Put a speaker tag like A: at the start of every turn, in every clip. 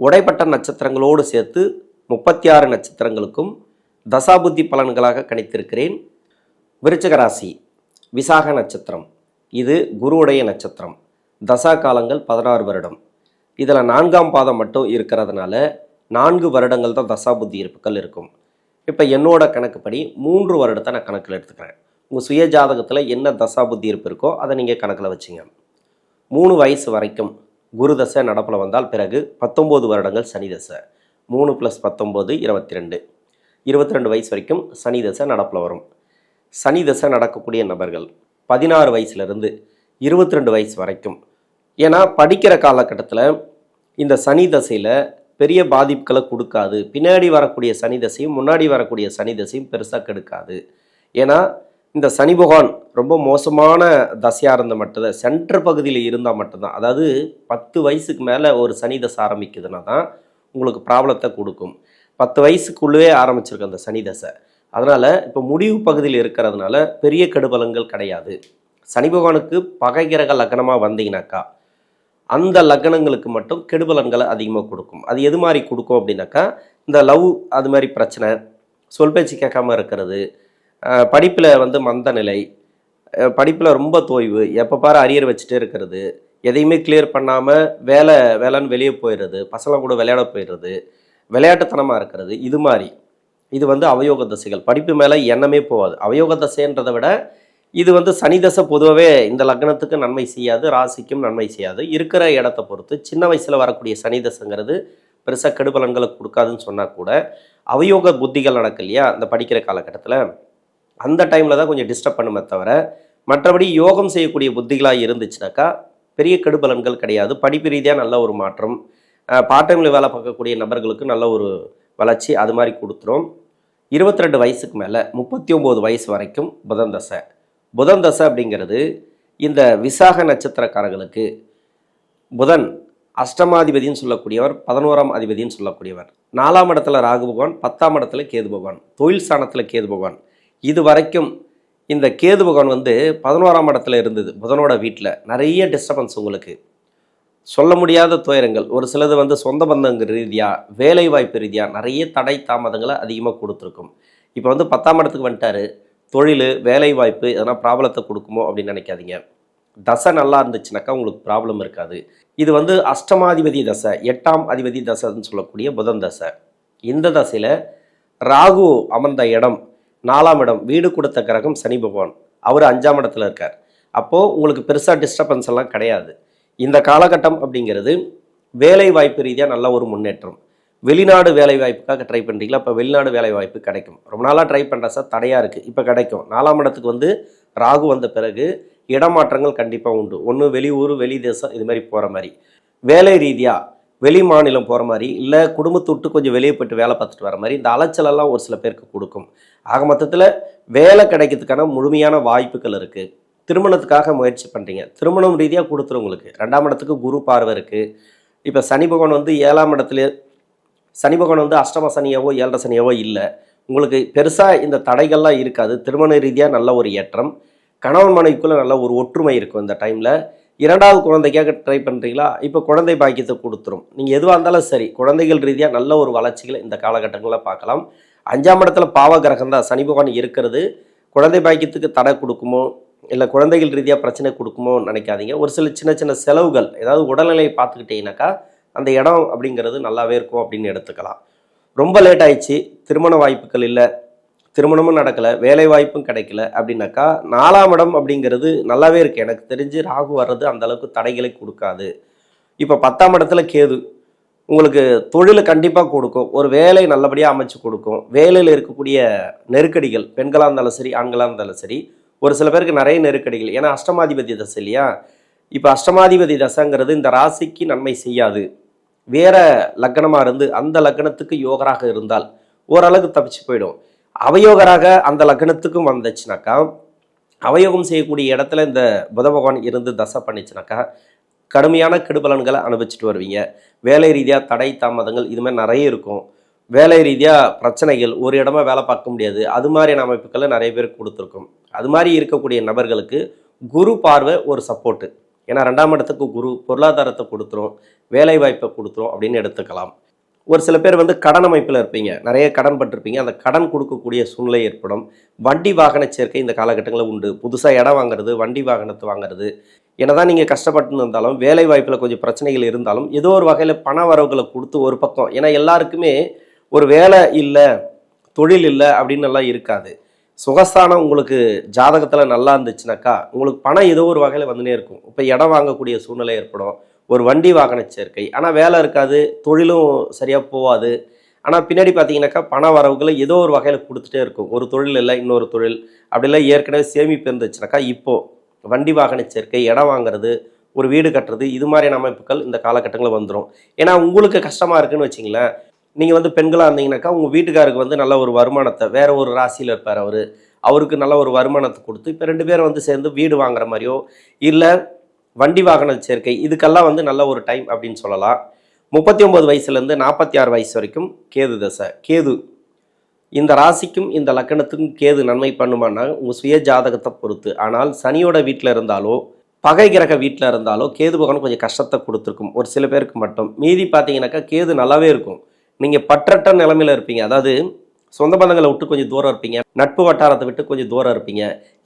A: உடைப்பட்ட நட்சத்திரங்களோடு சேர்த்து முப்பத்தி ஆறு நட்சத்திரங்களுக்கும் தசாபுத்தி பலன்களாக கணித்திருக்கிறேன். விருச்சிக ராசி விசாக நட்சத்திரம். இது குருவுடைய நட்சத்திரம். தசா காலங்கள் பதினாறு வருடம். இதில் நான்காம் பாதம் மட்டும் இருக்கிறதுனால நான்கு வருடங்கள் தான் தசாபுத்தி இருப்புகள் இருக்கும். இப்போ என்னோட கணக்குப்படி மூன்று வருடத்தை நான் கணக்கில் எடுத்துக்கிறேன். உங்கள் சுய ஜாதகத்தில் என்ன தசாபுத்தி இருப்பு இருக்கோ அதை நீங்கள் கணக்கில் வச்சுங்க. மூணு வயசு வரைக்கும் குரு தசை நடப்பில் வந்தால் பிறகு பத்தொம்போது வருடங்கள் சனி தசை. மூணு ப்ளஸ் பத்தொம்போது இருபத்தி ரெண்டு இருபத்தி ரெண்டு வயசு வரைக்கும் சனி தசை நடப்பில் வரும். சனி தசை நடக்கக்கூடிய நபர்கள் பதினாறு வயசுலேருந்து இருபத்தி ரெண்டு வயசு வரைக்கும். ஏன்னா படிக்கிற காலகட்டத்தில் இந்த சனி தசையில் பெரிய பாதிப்புகளை கொடுக்காது. பின்னாடி வரக்கூடிய சனி தசையும் முன்னாடி வரக்கூடிய சனி தசையும் பெருசாக கெடுக்காது. ஏன்னா இந்த சனி பகவான் ரொம்ப மோசமான தசையாக இருந்த மட்டும்தான். சென்டர் பகுதியில் இருந்தால் மட்டும்தான். அதாவது பத்து வயசுக்கு மேலே ஒரு சனி தசை ஆரம்பிக்குதுன்னா தான் உங்களுக்கு ப்ராப்ளத்தை கொடுக்கும். பத்து வயசுக்குள்ளவே ஆரம்பிச்சிருக்கு அந்த சனி தசை. அதனால் இப்போ முடிவு பகுதியில் இருக்கிறதுனால பெரிய கெடுபலங்கள் கிடையாது. சனி பகவானுக்கு பகைகிரக லக்னமாக வந்தீங்கனாக்கா அந்த லக்னங்களுக்கு மட்டும் கெடுபலன்களை அதிகமாக கொடுக்கும். அது எது மாதிரி கொடுக்கும் அப்படின்னாக்கா இந்த லவ் அது மாதிரி பிரச்சனை சொல் பேச்சு கேட்காம இருக்கிறது படிப்பில் வந்து மந்த நிலை படிப்பில் ரொம்ப தோய்வு எப்போ பாரு அரியர் வச்சுட்டே இருக்கிறது. எதையுமே கிளியர் பண்ணாமல் வேலை வேலைன்னு வெளியே போயிடுறது பசங்க கூட விளையாட போயிடுறது விளையாட்டுத்தனமாக இருக்கிறது இது மாதிரி. இது வந்து அவயோக தசைகள். படிப்பு மேலே எண்ணமே போகாது. அவயோக தசைன்றதை விட இது வந்து சனி தசை பொதுவாகவே இந்த லக்னத்துக்கு நன்மை செய்யாது ராசிக்கும் நன்மை செய்யாது. இருக்கிற இடத்த பொறுத்து சின்ன வயசில் வரக்கூடிய சனி தசைங்கிறது பெருசாக கெடுபலன்களை கொடுக்காதுன்னு சொன்னால் கூட அவயோக புத்திகள் நடக்கு இல்லையா? அந்த படிக்கிற காலகட்டத்தில். அந்த டைமில் தான் கொஞ்சம் டிஸ்டர்ப் பண்ணுமே தவிர மற்றபடி யோகம் செய்யக்கூடிய புத்திகளாக இருந்துச்சுனாக்கா பெரிய கெடுபலன்கள் கிடையாது. படிப்பு ரீதியாக நல்ல ஒரு மாற்றம். பார்ட் டைமில் வேலை பார்க்கக்கூடிய நபர்களுக்கு நல்ல ஒரு வளர்ச்சி அது மாதிரி கொடுத்துரும். இருபத்தி ரெண்டு வயசுக்கு மேலே முப்பத்தி ஒம்பது வயசு வரைக்கும் புதன் தசை. புதன் தசை அப்படிங்கிறது இந்த விசாக நட்சத்திரக்காரர்களுக்கு புதன் அஷ்டமாதிபதினு சொல்லக்கூடியவர் பதினோராம் அதிபதினு சொல்லக்கூடியவர். நாலாம் இடத்துல ராகு பகவான் பத்தாம் இடத்துல கேது பகவான். தொழில் ஸ்தானத்தில் கேது பகவான். இது வரைக்கும் இந்த கேது பகவான் வந்து பதினோராம் இடத்துல இருந்தது புதனோட வீட்டில் நிறைய டிஸ்டர்பன்ஸ் உங்களுக்கு. சொல்ல முடியாத துயரங்கள். ஒரு சிலது வந்து சொந்த பந்தங்கள் ரீதியாக வேலை வாய்ப்பு ரீதியாக நிறைய தடை தாமதங்களை அதிகமாக கொடுத்துருக்கும். இப்போ வந்து பத்தாம் இடத்துக்கு வந்துட்டாரு. தொழில் வேலை வாய்ப்பு எதனா ப்ராப்ளத்தை கொடுக்குமோ அப்படின்னு நினைக்காதீங்க. தசை நல்லா இருந்துச்சுனாக்கா உங்களுக்கு ப்ராப்ளம் இருக்காது. இது வந்து அஷ்டமாதிபதி தசை எட்டாம் அதிபதி தசைன்னு சொல்லக்கூடிய புதன் தசை. இந்த தசையில் ராகு அமர்ந்த இடம் நாலாம் இடம் வீடு கொடுத்த கிரகம் சனி பகவான். அவர் அஞ்சாம் இடத்துல இருக்கார். அப்போது உங்களுக்கு பெருசாக டிஸ்டர்பன்ஸ் எல்லாம் கிடையாது. இந்த காலகட்டம் அப்படிங்கிறது வேலை வாய்ப்பு ரீதியாக நல்ல ஒரு முன்னேற்றம். வெளிநாடு வேலை வாய்ப்புக்காக ட்ரை பண்ணுறீங்களா இப்போ வெளிநாடு வேலை வாய்ப்பு கிடைக்கும். ரொம்ப நாளாக ட்ரை பண்ணுற சார் தடையாக இருக்குது இப்போ கிடைக்கும். நாலாம் இடத்துக்கு வந்து ராகு வந்த பிறகு இடமாற்றங்கள் கண்டிப்பாக உண்டு. ஒன்று வெளியூர் வெளி தேசம் இது மாதிரி போகிற மாதிரி. வேலை ரீதியாக வெளி மாநிலம் போகிற மாதிரி இல்லை குடும்பத்தை விட்டு கொஞ்சம் வெளியே போயிட்டு வேலை பார்த்துட்டு வர மாதிரி இந்த அலைச்சலெல்லாம் ஒரு சில பேருக்கு கொடுக்கும். ஆக மொத்தத்தில் வேலை கிடைக்கிறதுக்கான முழுமையான வாய்ப்புகள் இருக்குது திருமணத்துக்காக முயற்சி பண்ணுறீங்க திருமணம் ரீதியாக கொடுத்துரும் உங்களுக்கு ரெண்டாம் இடத்துக்கு குரு பார்வை இருக்குது இப்போ சனி பகவான் வந்து ஏழாம் இடத்துல சனி பகவான் வந்து அஷ்டம சனியாவோ ஏழரை சனியாவோ இல்லை. உங்களுக்கு பெருசாக இந்த தடைகள்லாம் இருக்காது. திருமண ரீதியாக நல்ல ஒரு ஏற்றம். கணவன் மனைவிக்குள்ளே நல்ல ஒரு ஒற்றுமை இருக்கும் இந்த டைமில் இரண்டாவது குழந்தைக்காக ட்ரை பண்ணுறீங்களா இப்போ குழந்தை பாக்கியத்தை கொடுத்துரும். நீங்கள் எதுவாக இருந்தாலும் சரி குழந்தைகள் ரீதியாக நல்ல ஒரு வளர்ச்சிகளை இந்த காலகட்டங்களில் பார்க்கலாம். அஞ்சாம் இடத்துல பாவ கிரகம் தான். சனி பகவான் இருக்கிறது. குழந்தை பாக்கியத்துக்கு தடை கொடுக்குமோ இல்லை குழந்தைகள் ரீதியாக பிரச்சனை கொடுக்குமோ நினைக்காதீங்க. ஒரு சில சின்ன சின்ன செலவுகள் ஏதாவது உடல்நிலையை பார்த்துக்கிட்டிங்கனாக்கா அந்த இடம் அப்படிங்கிறது நல்லாவே இருக்கும் அப்படின்னு எடுத்துக்கலாம். ரொம்ப லேட் ஆயிடுச்சு. திருமண வாய்ப்புகள் இல்லை. திருமணமும் நடக்கலை வேலை வாய்ப்பும் கிடைக்கல அப்படின்னாக்கா நாலாம் இடம் அப்படிங்கிறது நல்லாவே இருக்குது எனக்கு தெரிஞ்சு ராகு வர்றது அந்த அளவுக்கு தடைகளை கொடுக்காது. இப்போ பத்தாம் இடத்துல கேது. உங்களுக்கு தொழிலை கண்டிப்பாக கொடுக்கும். ஒரு வேலை நல்லபடியாக அமைச்சு கொடுக்கும். வேலையில் இருக்கக்கூடிய நெருக்கடிகள் பெண்களாக இருந்தாலும் சரி ஆண்களாக இருந்தாலும் சரி ஒரு சில பேருக்கு நிறைய நெருக்கடிகள். ஏன்னா அஷ்டமாதிபதி தசை இல்லையா? இப்போ அஷ்டமாதிபதி தசைங்கிறது இந்த ராசிக்கு நன்மை செய்யாது. வேற லக்னமாக இருந்து அந்த லக்னத்துக்கு யோகராக இருந்தால் ஓரளவுக்கு தப்பிச்சு போயிடும். அவயோகராக அந்த லக்னத்துக்கும் வந்துச்சுனாக்கா அவயோகம் செய்யக்கூடிய இடத்துல இந்த புத பகவான் இருந்து தசை பண்ணிச்சுனாக்கா கடுமையான கெடுபலன்களை அனுபவிச்சுட்டு வருவீங்க. வேலை ரீதியாக தடை தாமதங்கள் இது மாதிரி நிறைய இருக்கும். வேலை ரீதியாக பிரச்சனைகள் ஒரு இடமா வேலை பார்க்க முடியாது. அது மாதிரியான அமைப்புகளை நிறைய பேருக்கு கொடுத்துருக்கும். அது மாதிரி இருக்கக்கூடிய நபர்களுக்கு குரு பார்வை ஒரு சப்போர்ட்டு ஏன்னா ரெண்டாம் இடத்துக்கு குரு பொருளாதாரத்தை கொடுத்துரும் வேலை வாய்ப்பை கொடுத்துரும் அப்படின்னு எடுத்துக்கலாம். ஒரு சில பேர் வந்து கடன் அமைப்பில் இருப்பீங்க. நிறைய கடன் பட்டிருப்பீங்க. அந்த கடன் கொடுக்கக்கூடிய சூழ்நிலை ஏற்படும். வண்டி வாகன சேர்க்கை இந்த காலகட்டங்களில் உண்டு. புதுசாக இடம் வாங்குறது வண்டி வாகனத்தை வாங்குறது. என்னதான் நீங்கள் கஷ்டப்பட்டு இருந்தாலும் வேலை வாய்ப்பில் கொஞ்சம் பிரச்சனைகள் இருந்தாலும் ஏதோ ஒரு வகையில் பண வரவுகளை கொடுத்து ஒரு பக்கம். ஏன்னா எல்லாருக்குமே ஒரு வேலை இல்லை தொழில் இல்லை அப்படின்னு எல்லாம் இருக்காது. சுகஸ்தானம் உங்களுக்கு ஜாதகத்தில் நல்லா இருந்துச்சுனாக்கா உங்களுக்கு பணம் ஏதோ ஒரு வகையில் வந்துனே இருக்கும். இப்போ இடம் வாங்கக்கூடிய சூழ்நிலை ஏற்படும். ஒரு வண்டி வாகன சேர்க்கை. ஆனால் வேலை இருக்காது தொழிலும் சரியாக போகாது ஆனால் பின்னாடி பார்த்தீங்கன்னாக்கா பண வரவுகளை ஏதோ ஒரு வகையில் கொடுத்துட்டே இருக்கும். ஒரு தொழில் இல்லை இன்னொரு தொழில். அப்படிலாம் ஏற்கனவே சேமிப்பு இருந்துச்சுனாக்கா இப்போது வண்டி வாகன சேர்க்கை இடம் வாங்குறது ஒரு வீடு கட்டுறது இது மாதிரியான அமைப்புகள் இந்த காலகட்டங்களில் வந்துடும் ஏன்னா உங்களுக்கு கஷ்டமாக இருக்குன்னு வச்சிங்களேன் நீங்கள் வந்து பெண்களாக இருந்தீங்கன்னாக்கா உங்கள் வீட்டுக்காருக்கு வந்து நல்ல ஒரு வருமானத்தை வேறு ஒரு ராசியில் இருப்பார் அவர். அவருக்கு நல்ல ஒரு வருமானத்தை கொடுத்து இப்போ ரெண்டு பேரும் வந்து சேர்ந்து வீடு வாங்குற மாதிரியோ இல்லை வண்டி வாகன சேர்க்கை இதுக்கெல்லாம் வந்து நல்ல ஒரு டைம் அப்படின்னு சொல்லலாம். முப்பத்தி ஒம்பது வயசுலேருந்து நாற்பத்தி ஆறு வயசு வரைக்கும் கேது தசை கேது. இந்த ராசிக்கும் இந்த லக்கணத்துக்கும் கேது நன்மை பண்ணுமானா உங்கள் சுய ஜாதகத்தை பொறுத்து. ஆனால் சனியோட வீட்டில் இருந்தாலோ பகை கிரக வீட்டில் இருந்தாலோ கேது பகவான் கொஞ்சம் கஷ்டத்தை கொடுத்துருக்கும். ஒரு சில பேருக்கு மட்டும். மீதி பார்த்தீங்கன்னாக்கா கேது நல்லாவே இருக்கும். நீங்கள் பற்றற்ற நிலைமையில இருப்பீங்க. அதாவது சொந்த பந்தங்களை விட்டு கொஞ்சம் தூரம் இருப்பீங்க. நட்பு வட்டாரத்தை விட்டு கொஞ்சம் தூரம் இருப்பீங்க.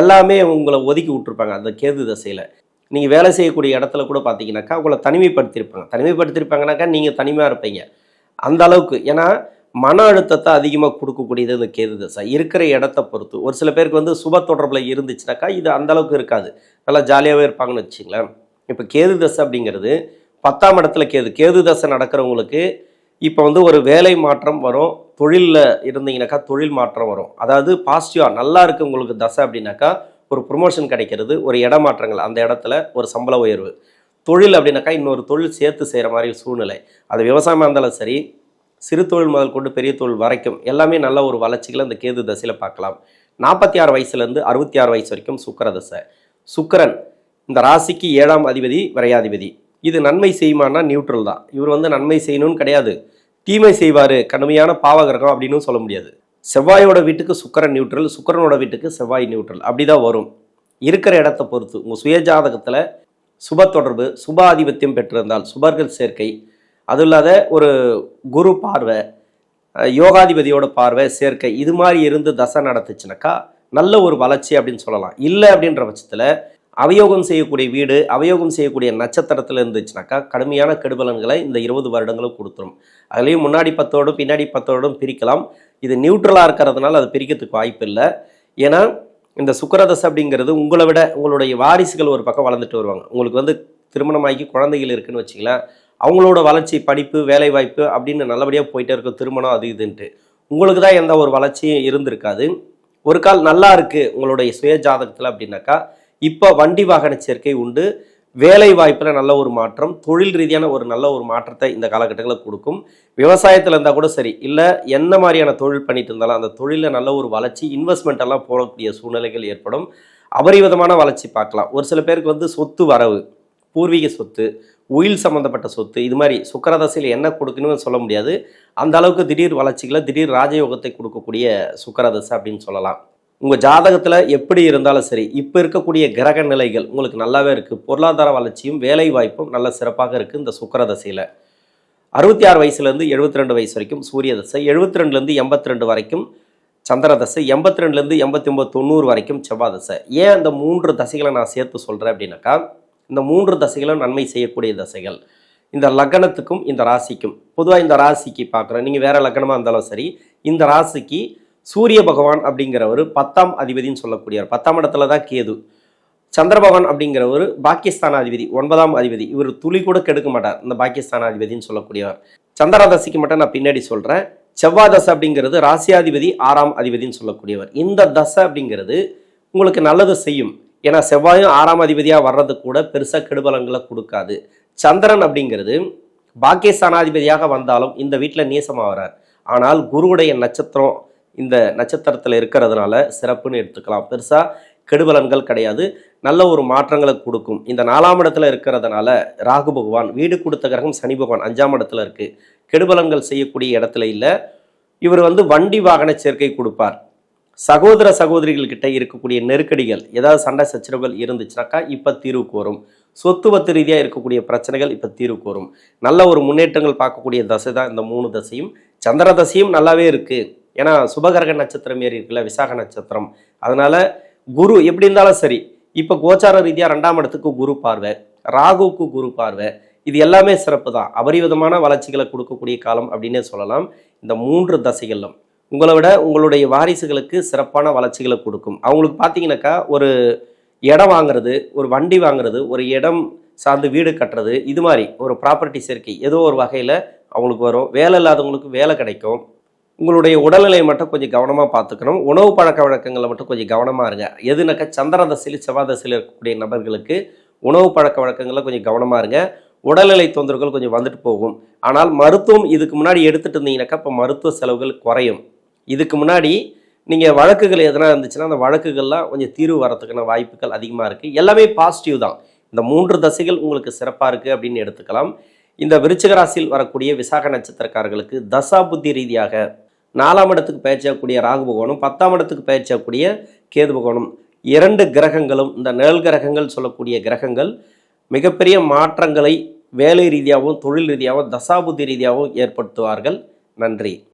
A: எல்லாமே உங்களை ஒதுக்கி விட்டுருப்பாங்க அந்த கேது தசையில். நீங்கள் வேலை செய்யக்கூடிய இடத்துல கூட பார்த்தீங்கன்னாக்கா உங்களை தனிமைப்படுத்தியிருப்பாங்க. தனிமைப்படுத்தியிருப்பாங்கனாக்கா நீங்கள் தனிமையாக இருப்பீங்க. அந்த அளவுக்கு. ஏன்னா மன அழுத்தத்தை அதிகமாக கொடுக்கக்கூடியது இந்த கேது தசை. இருக்கிற இடத்த பொறுத்து. ஒரு சில பேருக்கு வந்து சுப தொடர்பில் இருந்துச்சுனாக்கா இது அந்த அளவுக்கு இருக்காது. நல்லா ஜாலியாகவே இருப்பாங்கன்னு வச்சுங்களேன் இப்போ கேது தசை அப்படிங்கிறது பத்தாம் இடத்துல கேது. கேது தசை நடக்கிறவங்களுக்கு இப்போ வந்து ஒரு வேலை மாற்றம் வரும். தொழிலில் இருந்தீங்கன்னாக்கா தொழில் மாற்றம் வரும். அதாவது பாசிட்டிவாக நல்லா இருக்கு உங்களுக்கு தசை அப்படின்னாக்கா ஒரு ப்ரொமோஷன் கிடைக்கிறது ஒரு இடமாற்றங்கள். அந்த இடத்துல ஒரு சம்பள உயர்வு. தொழில் அப்படின்னாக்கா இன்னொரு தொழில் சேர்த்து செய்கிற மாதிரி சூழ்நிலை. அது விவசாயமாக இருந்தாலும் சரி சிறு தொழில் முதல் கொண்டு பெரிய தொழில் வரைக்கும் எல்லாமே நல்ல ஒரு வளர்ச்சிகளை இந்த கேது தசையில் பார்க்கலாம். நாற்பத்தி ஆறு வயசுலேருந்து அறுபத்தி ஆறு வயசு வரைக்கும் சுக்கர தசை. சுக்கரன் இந்த ராசிக்கு ஏழாம் அதிபதி விரையாதிபதி. இது நன்மை செய்யுமானா நியூட்ரல் தான். இவர் வந்து நன்மை செய்யணும்னு கிடையாது. தீமை செய்வார். கடுமையான பாவகிரகம் அப்படின்னு சொல்ல முடியாது. செவ்வாயோட வீட்டுக்கு சுக்கரன் நியூட்ரல் சுக்கரனோட வீட்டுக்கு செவ்வாய் நியூட்ரல் அப்படி தான் வரும். இருக்கிற இடத்த பொறுத்து உங்கள் சுயஜாதகத்தில் சுப தொடர்பு சுப ஆதிபத்தியம் பெற்றிருந்தால் சுபர்கள் சேர்க்கை. அதுவும் இல்லாத ஒரு குரு பார்வை யோகாதிபதியோட பார்வை சேர்க்கை இது மாதிரி இருந்து தசை நடத்துச்சுனாக்கா நல்ல ஒரு வளர்ச்சி அப்படின்னு சொல்லலாம். இல்லை அப்படின்ற பட்சத்தில் அவயோகம் செய்யக்கூடிய வீடு அவயோகம் செய்யக்கூடிய நட்சத்திரத்தில் இருந்துச்சுனாக்கா கடுமையான கெடுபலன்களை இந்த இருபது வருடங்களும் கொடுத்துரும். அதுலேயும் முன்னாடி பத்தோடும் பின்னாடி பத்தோடும் பிரிக்கலாம். இது நியூட்ரலாக இருக்கிறதுனால அது பிரிக்கிறதுக்கு வாய்ப்பு இல்லை. ஏன்னா இந்த சுக்கரதசை அப்படிங்கிறது உங்களை விட உங்களுடைய வாரிசுகள் ஒரு பக்கம் வளர்ந்துட்டு வருவாங்க. உங்களுக்கு வந்து திருமணமாகி குழந்தைகள் இருக்குன்னு வச்சிங்களேன் அவங்களோட வளர்ச்சி படிப்பு வேலைவாய்ப்பு அப்படின்னு நல்லபடியாக போயிட்டே இருக்கும் திருமணம் அது இதுன்ட்டு. உங்களுக்கு தான் எந்த ஒரு வளர்ச்சியும் இருந்திருக்காது. ஒரு கால் நல்லா இருக்குது உங்களுடைய சுய ஜாதகத்தில் அப்படின்னாக்கா இப்போ வண்டி வாகன சேர்க்கை உண்டு. வேலை வாய்ப்பில் நல்ல ஒரு மாற்றம் தொழில் ரீதியான ஒரு நல்ல ஒரு மாற்றத்தை இந்த காலகட்டங்களில் கொடுக்கும். விவசாயத்தில் இருந்தால் கூட சரி இல்லை எந்த மாதிரியான தொழில் பண்ணிட்டு இருந்தாலும் அந்த தொழிலில் நல்ல ஒரு வளர்ச்சி இன்வெஸ்ட்மெண்ட் எல்லாம் போடக்கூடிய சூழ்நிலைகள் ஏற்படும். அபரிவிதமான வளர்ச்சி பார்க்கலாம். ஒரு சில பேருக்கு வந்து சொத்து வரவு பூர்வீக சொத்து உயில் சம்மந்தப்பட்ட சொத்து இது மாதிரி சுக்கரதசையில் என்ன கொடுக்கணும்னு சொல்ல முடியாது. அந்த அளவுக்கு திடீர் வளர்ச்சிகளை திடீர் ராஜயோகத்தை கொடுக்கக்கூடிய சுக்கரதசை அப்படின்னு சொல்லலாம். உங்கள் ஜாதகத்தில் எப்படி இருந்தாலும் சரி இப்போ இருக்கக்கூடிய கிரக நிலைகள் உங்களுக்கு நல்லாவே இருக்குது பொருளாதார வளர்ச்சியும் வேலை வாய்ப்பும் நல்ல சிறப்பாக இருக்குது இந்த சுக்கரதசையில் அறுபத்தி ஆறு வயசுலேருந்து எழுபத்தி ரெண்டு வயசு வரைக்கும் சூரிய தசை எழுபத்தி ரெண்டுலேருந்து எண்பத்தி ரெண்டு வரைக்கும் சந்திர தசை எண்பத்தி ரெண்டுலேருந்து எண்பத்தி ஒம்பது தொண்ணூறு வரைக்கும் செவ்வாய் தசை. ஏன் அந்த மூன்று தசைகளை நான் சேர்த்து சொல்கிறேன் அப்படின்னாக்கா இந்த மூன்று தசைகளும் நன்மை செய்யக்கூடிய தசைகள். இந்த லக்னத்துக்கும் இந்த ராசிக்கும். பொதுவாக இந்த ராசிக்கு பார்க்குறேன் நீங்கள் வேறு லக்னமாக இருந்தாலும் சரி இந்த ராசிக்கு சூரிய பகவான் அப்படிங்கிறவர் பத்தாம் அதிபதின்னு சொல்லக்கூடியவர் பத்தாம் இடத்துல தான் கேது. சந்திரபகவான் அப்படிங்கிறவர் பாகிஸ்தானாதிபதி ஒன்பதாம் அதிபதி. இவர் துளி கூட கெடுக்க மாட்டார் இந்த பாகிஸ்தானாதிபதின்னு சொல்லக்கூடியவர். சந்திரதசிக்கு மட்டும் நான் பின்னாடி சொல்கிறேன் செவ்வாய் தசை அப்படிங்கிறது ராசியாதிபதி ஆறாம் அதிபதின்னு சொல்லக்கூடியவர். இந்த தசை அப்படிங்கிறது உங்களுக்கு நல்லது செய்யும். ஏன்னா செவ்வாயும் ஆறாம் அதிபதியாக வர்றது கூட பெருசாக கெடுபலங்களை கொடுக்காது. சந்திரன் அப்படிங்கிறது பாகிஸ்தானாதிபதியாக வந்தாலும் இந்த வீட்டில் நீசமாக வரார் ஆனால் குருவுடைய நட்சத்திரம் இந்த நட்சத்திரத்தில் இருக்கிறதுனால சிறப்புன்னு எடுத்துக்கலாம். பெருசாக கெடுபலன்கள் கிடையாது. நல்ல ஒரு மாற்றங்களை கொடுக்கும். இந்த நாலாம் இடத்துல இருக்கிறதுனால ராகு பகவான் வீடு கொடுத்த கிரகம் சனி பகவான் அஞ்சாம் இடத்துல இருக்குது கெடுபலன்கள் செய்யக்கூடிய இடத்துல இல்லை. இவர் வந்து வண்டி வாகன சேர்க்கை கொடுப்பார். சகோதர சகோதரிகள்கிட்ட இருக்கக்கூடிய நெருக்கடிகள் ஏதாவது சண்டை சச்சரவுகள் இருந்துச்சுனாக்கா இப்போ தீர்வுக்கு வரும். சொத்துவத்து ரீதியாக இருக்கக்கூடிய பிரச்சனைகள் இப்போ தீர்வுக்கு வரும். நல்ல ஒரு முன்னேற்றங்கள் பார்க்கக்கூடிய தசை தான் இந்த மூணு தசையும். சந்திர தசையும் நல்லாவே இருக்குது ஏன்னா சுபகரக நட்சத்திரம் ஏறி இருக்குல்ல விசாக நட்சத்திரம். அதனால குரு எப்படி இருந்தாலும் சரி இப்போ கோச்சார ரீதியாக ரெண்டாம் இடத்துக்கு குரு பார்வை ராகுவுக்கு குரு பார்வை இது எல்லாமே சிறப்பு தான் அபரிவிதமான வளர்ச்சிகளை கொடுக்கக்கூடிய காலம் அப்படின்னே சொல்லலாம். இந்த மூன்று தசைகளிலும். உங்களை விட உங்களுடைய வாரிசுகளுக்கு சிறப்பான வளர்ச்சிகளை கொடுக்கும். அவங்களுக்கு பார்த்தீங்கன்னாக்கா ஒரு இடம் வாங்குறது ஒரு வண்டி வாங்குறது ஒரு இடம் சார்ந்து வீடு கட்டுறது இது மாதிரி ஒரு ப்ராப்பர்ட்டி சேர்க்கை ஏதோ ஒரு வகையில் அவங்களுக்கு வரும். வேலை இல்லாதவங்களுக்கு வேலை கிடைக்கும். உங்களுடைய உடல்நிலையை மட்டும் கொஞ்சம் கவனமாக பார்த்துக்கணும். உணவு பழக்க வழக்கங்களை மட்டும் கொஞ்சம் கவனமாக இருங்க. எதுனாக்கா சந்திர தசையில் செவ்வாய் தசையில் இருக்கக்கூடிய நபர்களுக்கு உணவு பழக்க வழக்கங்களில் கொஞ்சம் கவனமாக இருங்க. உடல்நிலை தொந்தரவுகள் கொஞ்சம் வந்துட்டு போகும். ஆனால் மருத்துவம் இதுக்கு முன்னாடி எடுத்துகிட்டு இருந்தீங்கன்னாக்கா இப்போ மருத்துவ செலவுகள் குறையும். இதுக்கு முன்னாடி நீங்கள் வழக்குகள் எதனா இருந்துச்சுன்னா அந்த வழக்குகள்லாம் கொஞ்சம் தீர்வு வரத்துக்கான வாய்ப்புகள் அதிகமாக இருக்குது எல்லாமே பாசிட்டிவ் தான். இந்த மூன்று தசைகள் உங்களுக்கு சிறப்பாக இருக்குது அப்படின்னு எடுத்துக்கலாம். இந்த விருச்சிக ராசியில் வரக்கூடிய விசாக நட்சத்திரக்காரர்களுக்கு தசா புத்தி ரீதியாக நாலாம் இடத்துக்கு பயிற்சியாகக்கூடிய ராகு பகவானும் பத்தாம் இடத்துக்கு பயிற்சியாகக்கூடிய கேது பகவானும். இரண்டு கிரகங்களும் இந்த நிழல் கிரகங்கள் சொல்லக்கூடிய கிரகங்கள் மிகப்பெரிய மாற்றங்களை வேலை ரீதியாகவும் தொழில் ரீதியாகவும் தசாபுத்தி ரீதியாகவும் ஏற்படுத்துவார்கள். நன்றி.